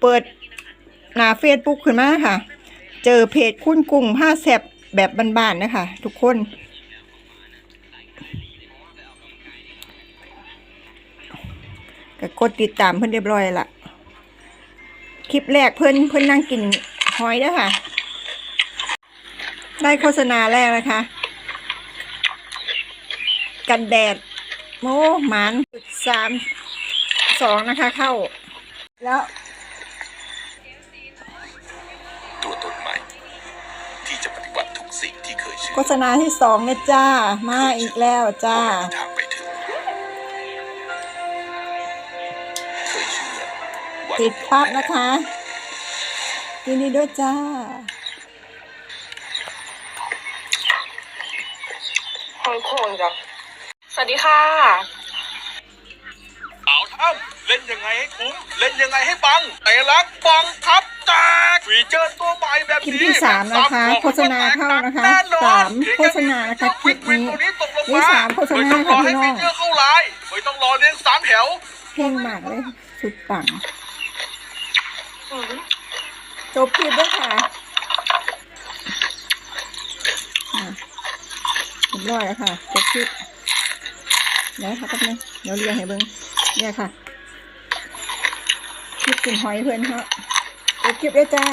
เปิดหน้าเฟซบุ๊กขึ้นมาค่ะ เจอเพจคุณกุ้งผ้าแซบแบบบ้านๆนะคะ ทุกคน ก็กดติดตามเพิ่อนเรียบร้อยละคลิปแรกเพิ่อนเพิ่อนนั่งกินหอยแล้วค่ะ ได้โฆษณาแรกนะคะ กันแดด โมหมานสามสองนะคะเข้า แล้ว สิ่งที่เคยเชื่อโฆษณาที่สองเนี่ยจ้า มาอีกแล้วจ้าว่าไม่มีทางไปถึงเคยเชื่อว่าติดปั๊บนะคะยินดีด้วยจ้าหอยโข่งจ้ะสวัสดีค่ะเอาทำเล่นยังไงให้คุ้ม เล่นยังไงให้ปังไอ้รักบังทับแตก ฟีเจอร์ตัวใหม่แบบคลิปนี้ที่สามนะคะโฆษณาเข้านะคะสามโฆษณานะคะคลิปนี้นี่สามโฆษณาค่ะพี่น้องไม่ต้องรอให้ฟีเจอร์เข้าไลน์ไม่ต้องรอเลี้ยงสามแถวเพ่งมากเลยสุดปังอืมจบคลิปด้วยค่ะอะเรียบร้อยแล้วค่ะจบคลิปเดี๋ยวค่ะแป๊บนึงเดี๋ยวเรียงให้เบิ้งเนี่ยค่ะคลิปกินหอยเพื่อนเขาจบคลิปด้วยจ้า